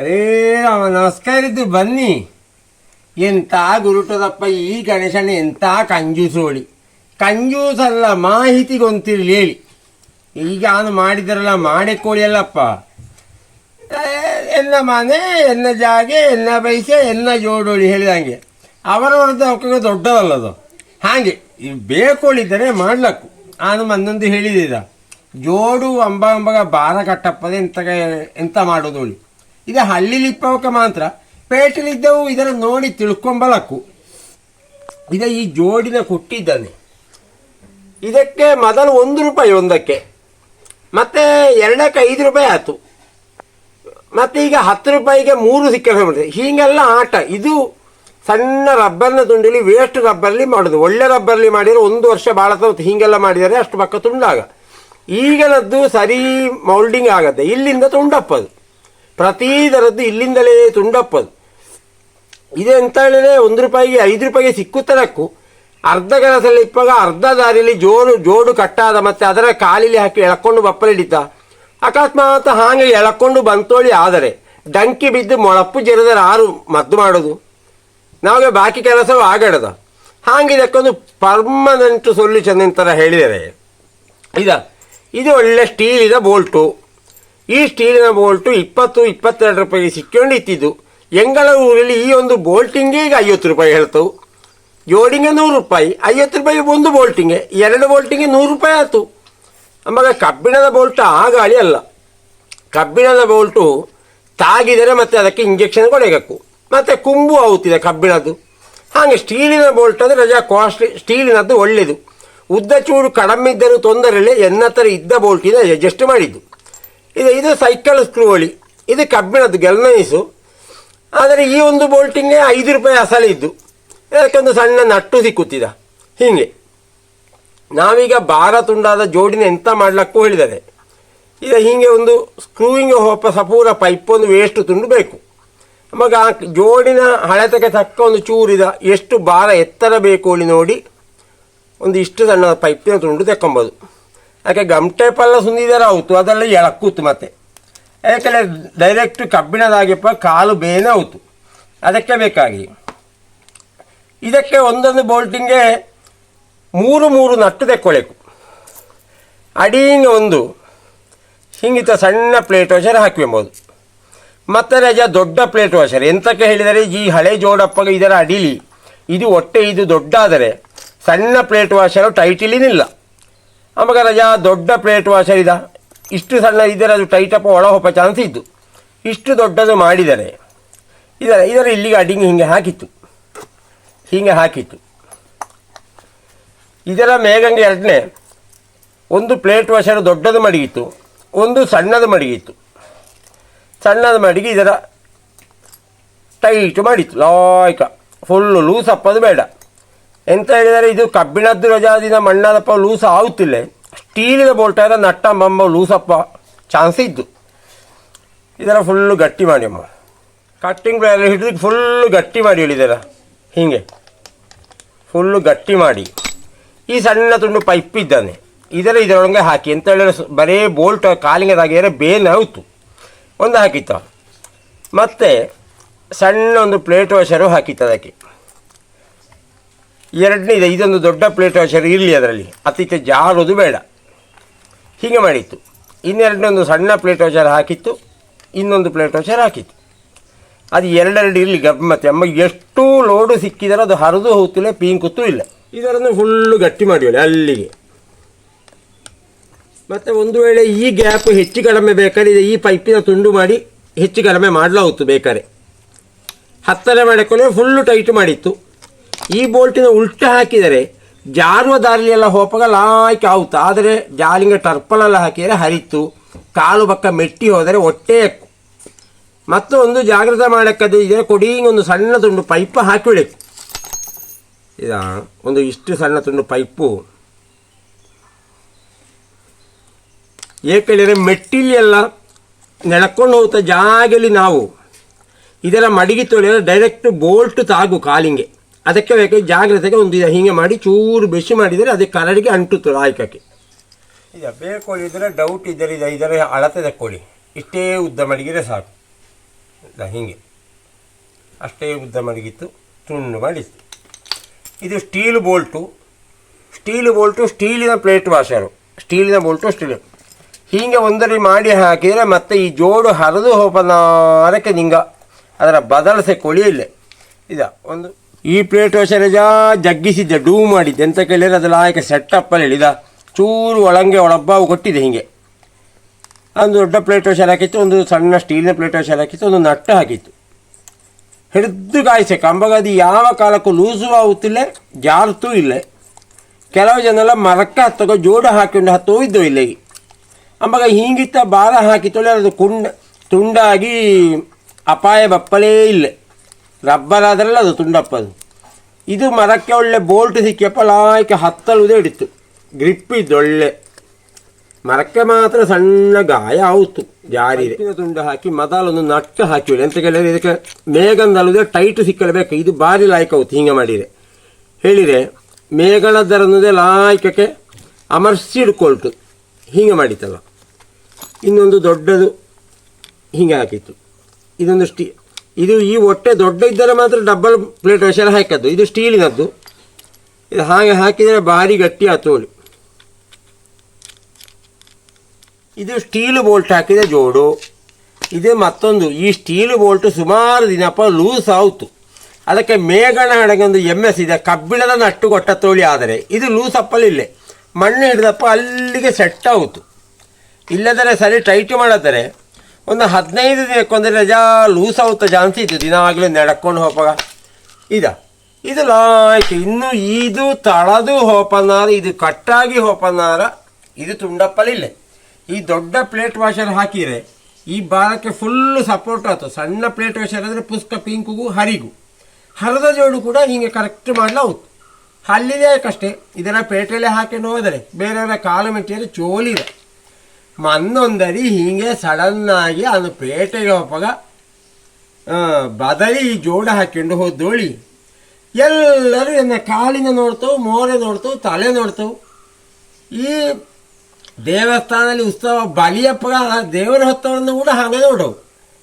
ಅರೇ ರಾಮ, ನಮಸ್ಕಾರ ಇದ್ದು ಬನ್ನಿ. ಎಂಥ ಗುರುಟದಪ್ಪ ಈ ಗಣೇಶನ ಎಂಥ ಕಂಜೂಸೋಳಿ. ಕಂಜೂಸಲ್ಲ ಮಾಹಿತಿ ಗೊಂತಿರಲಿ ಹೇಳಿ. ಈಗ ಅವನು ಮಾಡಿದ್ರಲ್ಲ ಮಾಡಿ ಕೋಳಿ ಅಲ್ಲಪ್ಪ ಎನ್ನ ಮನೆ, ಎನ್ನ ಜಾಗೆ, ಎನ್ನ ಬೈಸೆ, ಎನ್ನ ಜೋಡೋಳಿ ಹೇಳಿದಂಗೆ. ಅವರವರದ್ದು ಅವಕ್ಕೆ ದೊಡ್ಡದಲ್ಲದು ಹಾಗೆ ಈ ಬೇಕೋಳಿದ್ದರೆ ಮಾಡ್ಲಕ್ಕು. ನಾನು ಒಂದೊಂದು ಹೇಳಿದ ಜೋಡು ಅಂಬ ಅಂಬಗ ಬಾರ ಕಟ್ಟಪ್ಪದೆ ಎಂತ ಎಂತ ಮಾಡೋದೋಳಿ. ಇದು ಹಳ್ಳಿಲಿಪ್ಪವಕ್ಕೆ ಮಾತ್ರ ಪೇಟೆಲಿದ್ದವು ಇದನ್ನು ನೋಡಿ ತಿಳ್ಕೊಂಬಲಕ್ಕು. ಇದ ಈ ಜೋಡಿನ ಕೊಟ್ಟಿದ್ದಾನೆ ಇದಕ್ಕೆ ಮೊದಲು ಒಂದು ರೂಪಾಯಿ ಒಂದಕ್ಕೆ, ಮತ್ತೆ ಎರಡಕ್ಕೆ ಐದು ರೂಪಾಯಿ ಆಯ್ತು. ಮತ್ತೆ ಈಗ ಹತ್ತು ರೂಪಾಯಿಗೆ ಮೂರು ಸಿಕ್ಕ ಹೀಗೆಲ್ಲ ಆಟ. ಇದು ಸಣ್ಣ ರಬ್ಬರ್ನ ತುಂಡಿಲಿ ವೇಸ್ಟ್ ರಬ್ಬರ್ಲಿ ಮಾಡೋದು. ಒಳ್ಳೆ ರಬ್ಬರ್ಲಿ ಮಾಡಿದರೆ ಒಂದು ವರ್ಷ ಭಾಳ ಸೌತ್ ಹೀಗೆಲ್ಲ ಮಾಡಿದರೆ ಅಷ್ಟು ಪಕ್ಕ ತುಂಡಾಗ. ಈಗಿನದ್ದು ಸರಿ ಮೌಲ್ಡಿಂಗ್ ಆಗುತ್ತೆ. ಇಲ್ಲಿಂದ ತುಂಡಪ್ಪದು. ಪ್ರತಿ ದರದ್ದು ಇಲ್ಲಿಂದಲೇ ತುಂಡಪ್ಪದು ಇದು ಎಂತ ಹೇಳಿದ್ರೆ ಒಂದು ರೂಪಾಯಿಗೆ, ಐದು ರೂಪಾಯಿಗೆ ಸಿಕ್ಕುತ್ತದಕ್ಕೂ ಅರ್ಧ ಕೆಲಸದಲ್ಲಿ ಇಪ್ಪಾಗ, ಅರ್ಧ ದಾರಿಯಲ್ಲಿ ಜೋಡು ಜೋಡು ಕಟ್ಟಾದ ಮತ್ತೆ ಅದರ ಕಾಲಿಲಿ ಹಾಕಿ ಎಳ್ಕೊಂಡು ಬಪ್ಪಲಿಡಿದ್ದ. ಅಕಸ್ಮಾತ್ ಹಾಗೆ ಎಳ್ಕೊಂಡು ಬಂತೋಳಿ ಆದರೆ ಡಂಕಿ ಬಿದ್ದು ಮೊಳಪ್ಪು ಜರಿದರೆ ಆರು ಮದ್ದು ಮಾಡೋದು. ನಮಗೆ ಬಾಕಿ ಕೆಲಸವೂ ಆಗಡದ. ಹಾಗೆ ಇದಕ್ಕೊಂದು ಪರ್ಮನೆಂಟ್ ಸೊಲ್ಯೂಷನ್ ಅಂತರ ಹೇಳಿದರೆ, ಇದ, ಇದು ಒಳ್ಳೆ ಸ್ಟೀಲಿದ ಬೋಲ್ಟು. ಈ ಸ್ಟೀಲಿನ ಬೋಲ್ಟು ಇಪ್ಪತ್ತು, ಇಪ್ಪತ್ತೆರಡು ರೂಪಾಯಿಗೆ ಸಿಕ್ಕೊಂಡು ಇತ್ತಿದ್ದು ಎಂಗಳ ಊರಲ್ಲಿ ಈ ಒಂದು ಬೋಲ್ಟಿಂಗೇ ಈಗ ಐವತ್ತು ರೂಪಾಯಿ ಹೇಳ್ತವು. ಜೋಡಿಂಗೆ ನೂರು ರೂಪಾಯಿ, ಐವತ್ತು ರೂಪಾಯಿ ಒಂದು ಬೋಲ್ಟಿಂಗೆ, ಎರಡು ಬೋಲ್ಟಿಂಗೆ ನೂರು ರೂಪಾಯಿ ಆಯ್ತು. ಆವಾಗ ಕಬ್ಬಿಣದ ಬೋಲ್ಟ್ ಆ ಗಾಳಿ ಅಲ್ಲ. ಕಬ್ಬಿಣದ ಬೋಲ್ಟು ತಾಗಿದರೆ ಮತ್ತೆ ಅದಕ್ಕೆ ಇಂಜೆಕ್ಷನ್ ಕೊಡಬೇಕು. ಮತ್ತೆ ಕುಂಬು ಆಗುತ್ತಿದೆ ಕಬ್ಬಿಣದ್ದು. ಹಾಗೆ ಸ್ಟೀಲಿನ ಬೋಲ್ಟ್ ಅಂದರೆ ರಜಾ ಕಾಸ್ಟ್ಲಿ, ಸ್ಟೀಲಿನದ್ದು ಒಳ್ಳೆಯದು ಉದ್ದ ಚೂರು ಕಡಿಮೆ ಇದ್ದರೂ ತೊಂದರೆ ಎನ್ನತ್ತರ ಇದ್ದ ಬೋಲ್ಟಿನ ಅಡ್ಜಸ್ಟ್ ಮಾಡಿದ್ದು. ಇದು ಇದು ಸೈಕಲ್ ಸ್ಕ್ರೂ ಒಳಿ ಇದು ಕಬ್ಬಿಣದ್ದು ಗೆಲ್ನೈಸು ಆದರೆ ಈ ಒಂದು ಬೋಲ್ಟಿಂಗೆ ಐದು ರೂಪಾಯಿ ಅಸಲಿದ್ದು ಅದಕ್ಕೊಂದು ಸಣ್ಣ ನಟ್ಟು ಸಿಕ್ಕುತ್ತಿದ. ಹೀಗೆ. ನಾವೀಗ ಭಾರ ತುಂಡಾದ ಜೋಡಿನ ಎಂತ ಮಾಡ್ಲಕ್ಕೂ ಹೇಳಿದರೆ. ಈಗ ಹೀಗೆ ಒಂದು ಸ್ಕ್ರೂವಿಂಗ್ ಹೋಪ ಸಪೂರ ಪೈಪ್ ಒಂದು ವೇಸ್ಟ್ ತುಂಡು ಬೇಕು ಮಗ ಆ ಜೋಡಿನ ಹಳೆತಕ್ಕೆ ತಕ್ಕ ಒಂದು ಚೂರಿದ ಎಷ್ಟು ಭಾರ ಎತ್ತರ ಬೇಕು ಅಲ್ಲಿ ನೋಡಿ. ಒಂದು ಇಷ್ಟು ಸಣ್ಣ ಪೈಪಿನ ತುಂಡು ತೆಕ್ಕೊಂಬೋದು. ಯಾಕೆ ಗಮಟೆ ಪಲ್ಲ ಸುಂದಿದಾರ ಆಯ್ತು ಅದೆಲ್ಲ ಎಳಕ್ಕೂತು ಮತ್ತೆ. ಯಾಕಂದರೆ ಡೈರೆಕ್ಟ್ ಕಬ್ಬಿಣದಾಗಿಪ್ಪ ಕಾಲು ಬೇನೆ ಆಯಿತು ಅದಕ್ಕೆ ಬೇಕಾಗಿ. ಇದಕ್ಕೆ ಒಂದೊಂದು ಬೋಲ್ಟಿಂಗೆ ಮೂರು ಮೂರು ನಟ್ಟು ತೆಕ್ಕೊಳ್ಬೇಕು. ಅಡೀನ ಒಂದು ಹಿಂಗಿತ ಸಣ್ಣ ಪ್ಲೇಟ್ ವಾಷರ್ ಹಾಕಿವೆಂಬೋದು. ಮತ್ತೆ ರಜ ದೊಡ್ಡ ಪ್ಲೇಟ್ ವಾಷರ್ ಎಂತಕ್ಕೆ ಹೇಳಿದರೆ ಈ ಹಳೆ ಜೋಡಪ್ಪಗೆ ಇದರ ಅಡಿಲಿ, ಇದು ಒಟ್ಟೆ ಇದು ದೊಡ್ಡಾದರೆ ಸಣ್ಣ ಪ್ಲೇಟ್ ವಾಷರು ಟೈಟಿಲಿ ನಿಲ್ಲ ಆವಾಗ ರಜಾ ದೊಡ್ಡ ಪ್ಲೇಟ್ ವಾಷರ್ ಇದ ಇಷ್ಟು ಸಣ್ಣ ಇದ್ದರೆ ಅದು ಟೈಟಪ್ಪ ಒಳ ಹೊಪ್ಪ ಚಾನ್ಸ್ ಇದ್ದು. ಇಷ್ಟು ದೊಡ್ಡದು ಮಾಡಿದರೆ, ಇದರ ಇದರ ಇಲ್ಲಿಗೆ ಅಡಿಗೆ ಹೀಗೆ ಹಾಕಿತ್ತು. ಹೀಗೆ ಹಾಕಿತ್ತು. ಇದರ ಮೇಗಂಗೆ ಎರಡನೇ, ಒಂದು ಪ್ಲೇಟ್ ವಾಷರ್ ದೊಡ್ಡದು ಮಡಗಿತ್ತು, ಒಂದು ಸಣ್ಣದು ಮಡಗಿತ್ತು. ಸಣ್ಣದು ಮಡಗಿ ಇದರ ಟೈಟ್ ಮಾಡಿತ್ತು. ಲಾಯ್ಕ ಫುಲ್ಲು ಲೂಸ್ ಅಪ್ಪದು ಬೇಡ. ಎಂತ ಹೇಳಿದರೆ ಇದು ಕಬ್ಬಿಣದ್ದು ರಜಾದಿನ ಮಣ್ಣದಪ್ಪ ಲೂಸ ಆಗುತ್ತಿಲ್ಲ. ಸ್ಟೀಲಿನ ಬೋಲ್ಟಾದ ನಟ್ಟ ಮಮ್ಮ ಲೂಸಪ್ಪ ಚಾನ್ಸ್ ಇದ್ದು. ಇದರ ಫುಲ್ಲು ಗಟ್ಟಿ ಮಾಡಿ ಅಮ್ಮ. ಕಟ್ಟಿಂಗ್ ಬ್ಲೇಡ್ ಹಿಡಿದು ಫುಲ್ಲು ಗಟ್ಟಿ ಮಾಡಿ ಹೇಳಿದರ ಹೀಗೆ. ಫುಲ್ಲು ಗಟ್ಟಿ ಮಾಡಿ. ಈ ಸಣ್ಣ ತುಂಡು ಪೈಪ್ ಇದ್ದಾನೆ. ಇದರ ಇದರೊಳಗೆ ಹಾಕಿ ಎಂತ ಹೇಳಿದ್ರೆ ಬರೇ ಬೋಲ್ಟ್ ಕಾಲಿಂಗದಾಗಿದ್ದರೆ ಬೇನ್ ಆಯ್ತು ಒಂದು ಹಾಕಿತ್ತ. ಮತ್ತೆ ಸಣ್ಣ ಒಂದು ಪ್ಲೇಟ್ ವಾಷರು ಹಾಕಿತ್ತು ಅದಕ್ಕೆ. ಎರಡನೇ ಇದೆ, ಇದೊಂದು ದೊಡ್ಡ ಪ್ಲೇಟ್ ವಾಷರ್ ಇರಲಿ ಅದರಲ್ಲಿ. ಅತಿಥ್ಯ ಜಾರೋದು ಬೇಡ. ಹೀಗೆ ಮಾಡಿತ್ತು. ಇನ್ನೆರಡನೇ ಒಂದು ಸಣ್ಣ ಪ್ಲೇಟ್ ವಾಷರ್ ಹಾಕಿತ್ತು, ಇನ್ನೊಂದು ಪ್ಲೇಟ್ ವಾಷರ್ ಹಾಕಿತ್ತು. ಅದು ಎರಡೆರಡು ಇರಲಿ ಗಮ್ಮತ್ತೆ ಅಮ್ಮ ಎಷ್ಟು ಲೋಡು ಸಿಕ್ಕಿದರೆ ಅದು ಹರಿದು ಹೋಗ್ತಿಲ್ಲ, ಪೀಂಕುತ್ತೂ ಇಲ್ಲ. ಇದರನ್ನು ಫುಲ್ಲು ಗಟ್ಟಿ ಮಾಡಿವಳೆ ಅಲ್ಲಿಗೆ. ಮತ್ತು ಒಂದು ವೇಳೆ ಈ ಗ್ಯಾಪ್ ಹೆಚ್ಚು ಕಡಿಮೆ ಬೇಕಾದ್ರೆ ಈ ಪೈಪಿನ ತುಂಡು ಮಾಡಿ ಹೆಚ್ಚು ಕಡಿಮೆ ಮಾಡಲಾಗುತ್ತು ಬೇಕಾದ್ರೆ. ಹತ್ತನೇ ಮಾಡಿಕೊಂಡು ಫುಲ್ಲು ಟೈಟ್ ಮಾಡಿತ್ತು. ಈ ಬೋಲ್ಟಿನ ಉಲ್ಟ ಹಾಕಿದರೆ ಜಾರುವ ದಾರಿಯೆಲ್ಲ ಹೋಪಾಗ ಲಾಯ್ಕೆ ಆಗುತ್ತೆ? ಆದರೆ ಜಾಲಿಂಗ ಟರ್ಪಲೆಲ್ಲ ಹಾಕಿದರೆ ಹರಿತು ಕಾಲು ಪಕ್ಕ ಮೆಟ್ಟಿ ಹೋದರೆ ಹೊಟ್ಟೆ ಮತ್ತು ಒಂದು ಜಾಗ್ರತೆ ಮಾಡಕ್ಕದ್ದು ಇದರ ಕೊಡಿಂಗ್ ಒಂದು ಸಣ್ಣ ತುಂಡು ಪೈಪ್ ಹಾಕಿಬಿಡಬೇಕು ಇದ, ಒಂದು ಇಷ್ಟು ಸಣ್ಣ ತುಂಡು ಪೈಪು. ಏಕೆಂದರೆ ಮೆಟ್ಟಿಲಿ ಎಲ್ಲ ನೆಡ್ಕೊಂಡು ಹೋಗ್ತಾ ಜಾಗಲಿ ನಾವು. ಇದರ ಮಡಿಗೆ ತೊಳೆಯಲು ಡೈರೆಕ್ಟ್ ಬೋಲ್ಟ್ ತಾಗು ಕಾಲಿಂಗೆ. ಅದಕ್ಕೆ ಬೇಕು ಜಾಗ್ರತೆಗೆ ಒಂದು ಹೀಗೆ ಮಾಡಿ ಚೂರು ಬಿಸಿ ಮಾಡಿದರೆ ಅದಕ್ಕೆ ಕರಡಿಗೆ ಅಂಟುತ್ತದೆ ಆಯ್ಕಕ್ಕೆ ಈಗ ಬೇಕು ಇದ್ದರೆ ಡೌಟ್ ಇದ್ದರೆ ಇದು. ಇದರ ಅಳತೆ ತಕ್ಕೊಳ್ಳಿ. ಇಷ್ಟೇ ಉದ್ದ ಮಡಗಿದರೆ ಸಾಕು. ಹೀಗೆ. ಅಷ್ಟೇ ಉದ್ದ ಮಡಗಿತ್ತು, ತುಂಡು ಮಾಡಿತ್ತು. ಇದು ಸ್ಟೀಲ್ ಬೋಲ್ಟು ಸ್ಟೀಲ್ ಬೋಲ್ಟು ಸ್ಟೀಲಿನ ಪ್ಲೇಟ್ ವಾಷರು ಸ್ಟೀಲಿನ ಬೋಲ್ಟು ಸ್ಟೀಲ್ ಹೀಗೆ ಒಂದರಿ ಮಾಡಿ ಹಾಕಿದರೆ ಮತ್ತೆ ಈ ಜೋಡು ಹರಿದು ಹೋಪನಾರಕ್ಕೆ ನಿಂಗ ಅದರ ಬದಲಿಸೆ ಕೊಳಿಯಿಲ್ಲ ಇದ, ಒಂದು. ಈ ಪ್ಲೇಟ್ ವಾಷರ್ ಜಾ ಜಗ್ಗಿಸಿದ್ದೆ, ಡೂ ಮಾಡಿದ್ದೆ. ಎಂತ ಕೇಳಿದ್ರೆ ಅದು ಲಾಯಕ ಸೆಟ್ಟಪ್ಪಲ್ಲಿ ಹೇಳಿದ. ಚೂರು ಒಳಂಗೆ ಒಳಬ್ಬಾವು ಕೊಟ್ಟಿದೆ ಹೀಗೆ. ಒಂದು ದೊಡ್ಡ ಪ್ಲೇಟ್ ಶಾಲೆ ಹಾಕಿತ್ತು, ಒಂದು ಸಣ್ಣ ಸ್ಟೀಲಿನ ಪ್ಲೇಟ್ ಶಾಲೆ ಹಾಕಿತ್ತು, ಒಂದು ನಟ್ಟು ಹಾಕಿತ್ತು. ಹಿಡಿದು ಕಾಯಿಸೆ. ಕಂಬಗದಿ ಯಾವ ಕಾಲಕ್ಕೂ ಲೂಸು ಆಗುತ್ತಿಲ್ಲ ಜಾರ್ತೂ ಇಲ್ಲ. ಕೆಲವು ಜನ ಎಲ್ಲ ಮರಕ್ಕೆ ಹತ್ತಗೋ ಜೋಡು ಹಾಕಿಕೊಂಡು ಹತ್ತೋ ಇದ್ದೋ ಇಲ್ಲ. ಅಂಬಾಗ ಹಿಂಗಿತ್ತ ಬಾಲ ಹಾಕಿತ್ತೊಳ್ಳೆ ತೊಳೆ ಅದು ಕುಂಡ, ತುಂಡಾಗಿ ಅಪಾಯ ಬಪ್ಪಲೇ ಇಲ್ಲ. ರಬ್ಬರ್ ಆದ್ರಲ್ಲ ಅದು ತುಂಡಪ್ಪದು. ಇದು ಮರಕ್ಕೆ ಒಳ್ಳೆ ಬೋಲ್ಟ್ ಸಿಕ್ಕಿಯಪ್ಪ ಲಾಯ್ಕೆ ಹತ್ತಲುದೇ ಹಿಡಿತು. ಗ್ರಿಪ್ ಇದ್ದು ಒಳ್ಳೆ. ಮರಕ್ಕೆ ಮಾತ್ರ ಸಣ್ಣ ಗಾಯ ಆಯಿತು ಜಾರಿದೆ ತುಂಡು ಹಾಕಿ ಮದಾಲೊಂದು ನಟ್ಟು ಹಾಕಿ ಎಂತ ಕೇಳಿದ್ರೆ ಇದಕ್ಕೆ ಮೇಘಂದಲ್ಲದೆ ಟೈಟ್ ಸಿಕ್ಕಲೇಬೇಕು. ಇದು ಭಾರಿ ಲಾಯ್ಕ ಆಗುತ್ತೆ ಹಿಂಗೆ ಮಾಡಿದರೆ ಹೇಳಿದರೆ ಮೇಘನದರನ್ನದೇ ಲಾಯ್ಕಕ್ಕೆ ಅಮರ್ಸಿ ಹಿಡ್ಕೊಳ್ತು ಹೀಗೆ ಮಾಡಿತಲ್ಲ ಇನ್ನೊಂದು ದೊಡ್ಡದು ಹೀಗೆ ಹಾಕಿತ್ತು. ಇದೊಂದು ಸ್ಟೀ ಇದು ಈ ಹೊಟ್ಟೆ ದೊಡ್ಡ ಇದ್ದರೆ ಮಾತ್ರ ಡಬ್ಬಲ್ ಪ್ಲೇಟ್ ವಶರ ಹಾಕದ್ದು. ಇದು ಸ್ಟೀಲಿನದ್ದು ಇದು ಹಾಗೆ ಹಾಕಿದರೆ ಭಾರಿ ಗಟ್ಟಿ ಹತ್ತೋಳಿ ಇದು ಸ್ಟೀಲ್ ಬೋಲ್ಟ್ ಹಾಕಿದ ಜೋಡು. ಇದು ಮತ್ತೊಂದು, ಈ ಸ್ಟೀಲ್ ಬೋಲ್ಟ್ ಸುಮಾರು ದಿನಪ್ಪ ಲೂಸ್ ಆಯಿತು ಅದಕ್ಕೆ ಮೇಘಣ ಹಡಗೆ ಎಂ ಎಸ್ ಇದೆ. ಕಬ್ಬಿಣದ ನಟ್ಟು ಕೊಟ್ಟ ತೋಳಿ ಆದರೆ ಇದು ಲೂಸ್ ಅಪ್ಪಲಿಲ್ಲ ಮಣ್ಣು ಹಿಡಿದಪ್ಪ ಅಲ್ಲಿಗೆ ಸೆಟ್ ಆಯಿತು ಇಲ್ಲದರೆ ಸರಿ ಟೈಟ್ ಮಾಡಿದರೆ ಒಂದು ಹದಿನೈದು ದಿನಕ್ಕೊಂದು ರಜಾ ಲೂಸ್ ಆಗುತ್ತೆ ಜಾಸ್ತಿ ಇತ್ತು. ಆಗಲೇ ನಡ್ಕೊಂಡು ಹೋಪಾಗ ಇದ, ಇದು ಲಾಯ್ತು. ಇನ್ನು ಇದು ತಳದು ಹೋಪನಾರ, ಇದು ಕಟ್ಟಾಗಿ ಹೋಪನಾರ, ಇದು ತುಂಡಪ್ಪಲಿಲ್ಲ ಈ ದೊಡ್ಡ ಪ್ಲೇಟ್ ವಾಷರ್ ಹಾಕಿದರೆ, ಈ ಬಾರಕ್ಕೆ ಫುಲ್ಲು ಸಪೋರ್ಟ್ ಆಯ್ತು ಸಣ್ಣ ಪ್ಲೇಟ್ ವಾಷರ್ ಅಂದರೆ ಪುಸ್ತಕ ಪಿಂಕಿಗೂ, ಹರಿಗೂ. ಹರಿದ ಜೋಡು ಕೂಡ ಹೀಗೆ ಕರೆಕ್ಟ್ ಮಾಡಲಾಗುತ್ತೆ ಅಲ್ಲಿದೆ ಅಷ್ಟೇ ಇದರ ಪೇಟೆಯಲ್ಲೇ ಹಾಕೊಂಡು ಹೋದರೆ, ಬೇರೆಯವರ ಕಾಲು ಮೆಟ್ಟಿಯಲ್ಲಿ ಚೋಲಿದೆ. ಮನ್ನೊಂದರಿ ಹೀಗೆ ಸಡನ್ನಾಗಿ ಅದು ಪೇಟೆಗೆ ಹೋಪಾಗ ಆ, ಬದಲಿ ಈ ಜೋಡ ಹಾಕೊಂಡು ಹೋದೋಳಿ ಎಲ್ಲರೂ ಎನ್ನ ಕಾಲಿನ ನೋಡ್ತವು ಮೋರೆ ನೋಡ್ತವು ತಲೆ ನೋಡ್ತವು ಈ ದೇವಸ್ಥಾನದಲ್ಲಿ ಉತ್ಸವ ಬಲಿಯಪ್ಪ ದೇವರ ಹೊತ್ತವರನ್ನು ಕೂಡ ಹಾಗೆ ನೋಡವು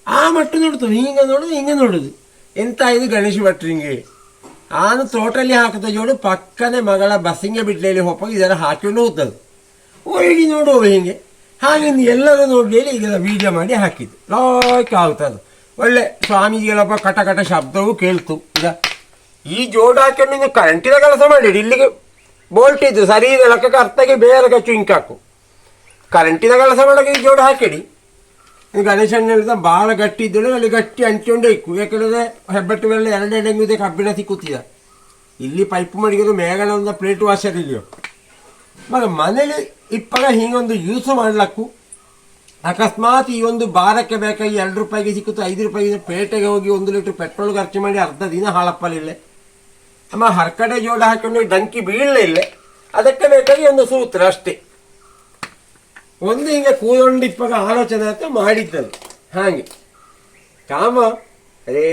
ಆ ಮಟ್ಟ ನೋಡ್ತವೆ ಹಿಂಗೆ ನೋಡೋದು ಹಿಂಗೆ ನೋಡೋದು ಎಂತ ಇದು ಗಣೇಶ ಭಟ್ರಿಂಗೆ ಆನು ತೋಟಲ್ಲಿ ಹಾಕಿದ ಜೋಡು ಪಕ್ಕನೆ ಮಗಳ ಬಸ್ಸಿಂಗೆ ಬಿಡ್ಲೆಯಲ್ಲಿ ಹೋಪಾಗ ಇದರ ಹಾಕೊಂಡು ಹೋಗ್ತದೆ ಹೋಗಿ ನೋಡುವ ಹಿಂಗೆ ಹಾಗೆ ಎಲ್ಲರೂ ನೋಡಲಿ, ಈಗ ವೀಡಿಯೋ ಮಾಡಿ ಹಾಕಿದ್ದು. ಲಾಯ್ಕ್ ಆಗ್ತದೆ. ಒಳ್ಳೆ ಸ್ವಾಮೀಜಿಗಳಪ್ಪ ಕಟ ಕಟ ಶಬ್ದವೂ ಕೇಳ್ತು. ಈಗ ಈ ಜೋಡು ಹಾಕೊಂಡು ನೀವು ಕರೆಂಟಿನ ಕೆಲಸ ಮಾಡಿಡಿ ಇಲ್ಲಿಗೆ ಬೋಲ್ಟ್ ಇದ್ದು, ಸರಿ ಇದೆ, ಲೆಕ್ಕ ಅರ್ಥಕ್ಕೆ ಬೇರೆ ಕಚ್ಚು ಹಾಕು. ಕರೆಂಟಿನ ಕೆಲಸ ಮಾಡೋಕೆ ಈ ಜೋಡು ಹಾಕಿಡಿ. ಗಣೇಶನ ಹೇಳಿದ ಭಾಳ ಗಟ್ಟಿ ಇದ್ದಳು, ಅಲ್ಲಿ ಗಟ್ಟಿ ಅಂಟ್ಕೊಂಡೇ ಇಕ್ಕು ಹೆಬ್ಬೆಟ್ಟು ಹೆಬ್ಬಟ್ಟು ಮೇಲೆ ಎರಡೆರಡು ಹೆಂಗಿದೆ ಕಬ್ಬಿಣ ಸಿಕ್ಕುತ್ತಿದ. ಇಲ್ಲಿ ಪೈಪ್ ಮಡಿಗೋದು ಮೇಘನ ಪ್ಲೇಟ್ ವಾಷರ್ ಇದೆಯೋ ಮತ್ತು ಮನೇಲಿ ಇಪ್ಪಾಗ ಹಿಂಗೊಂದು ಯೂಸ್ ಮಾಡ್ಲಕ್ಕು. ಅಕಸ್ಮಾತ್ ಈ ಒಂದು ಬಾರಕ್ಕೆ ಬೇಕಾಗಿ ಎರಡು ರೂಪಾಯಿಗೆ ಸಿಕ್ಕುತ್ತೆ ಐದು ರೂಪಾಯಿಗೆ ಪೇಟೆಗೆ ಹೋಗಿ ಒಂದು ಲೀಟ್ರ್ ಪೆಟ್ರೋಲ್ ಖರ್ಚು ಮಾಡಿ ಅರ್ಧ ದಿನ ಹಾಳಪ್ಪಲಿಲ್ಲ ಅಮ್ಮ ಹರ್ಕಡೆ ಜೋಡ ಹಾಕೊಂಡು ಡಂಕಿ ಬೀಳಲಿಲ್ಲ ಅದಕ್ಕೆ ಬೇಕಾಗಿ ಒಂದು ಸೂತ್ರ ಅಷ್ಟೇ. ಒಂದು ಹಿಂಗೆ ಕೂದೊಂಡು ಇಪ್ಪಾಗ ಆಲೋಚನೆ ಅಂತ ಮಾಡಿದ್ದಲ್ಲ ಹಾಗೆ. ಕಾಮ ರೇ